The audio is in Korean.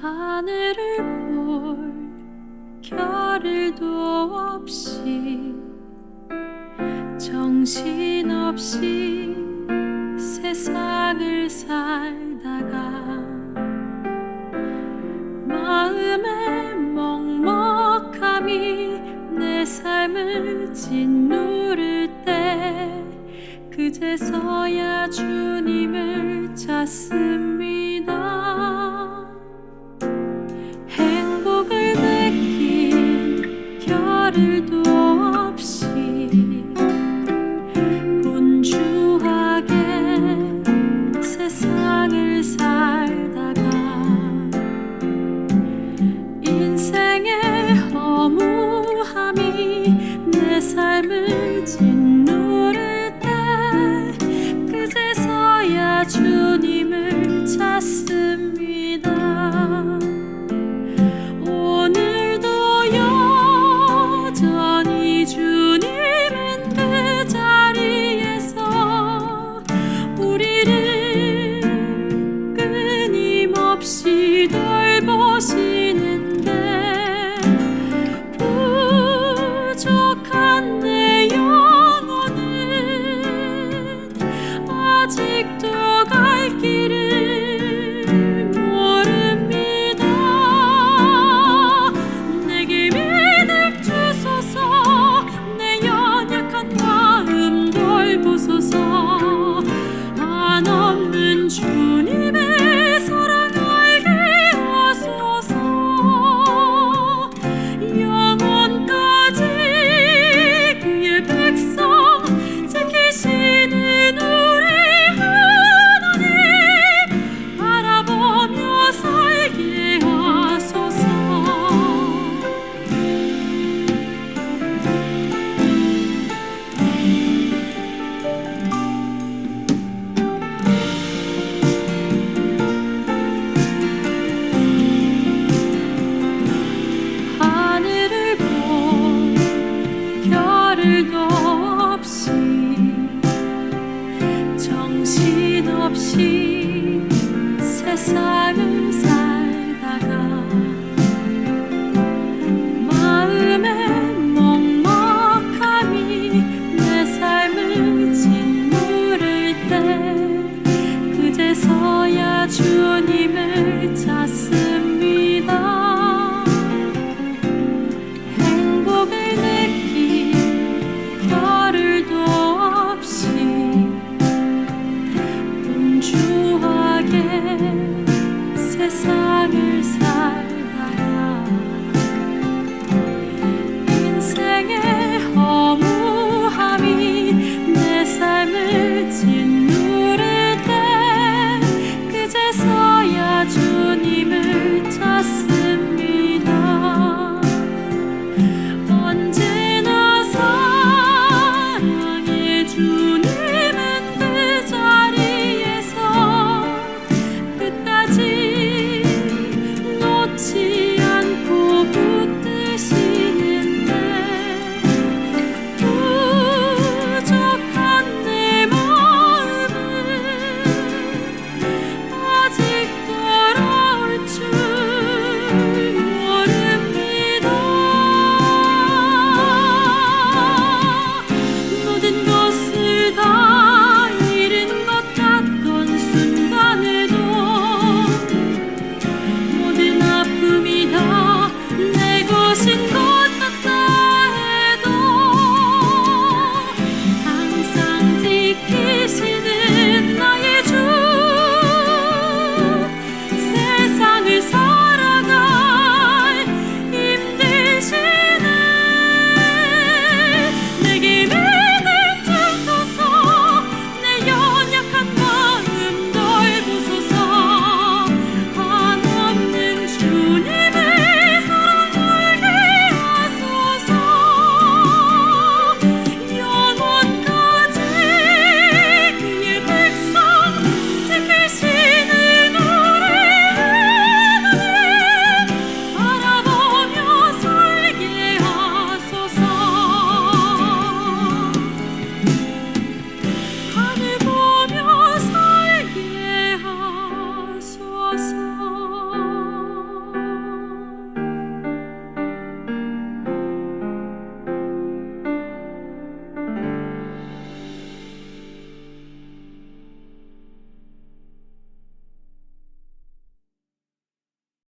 하늘을 볼 겨를도 없이 정신없이 세상을 살다가 삶을 짓누를 때 그제서야 주님을 찾습니다. 행복을 느낀 결을 두어 time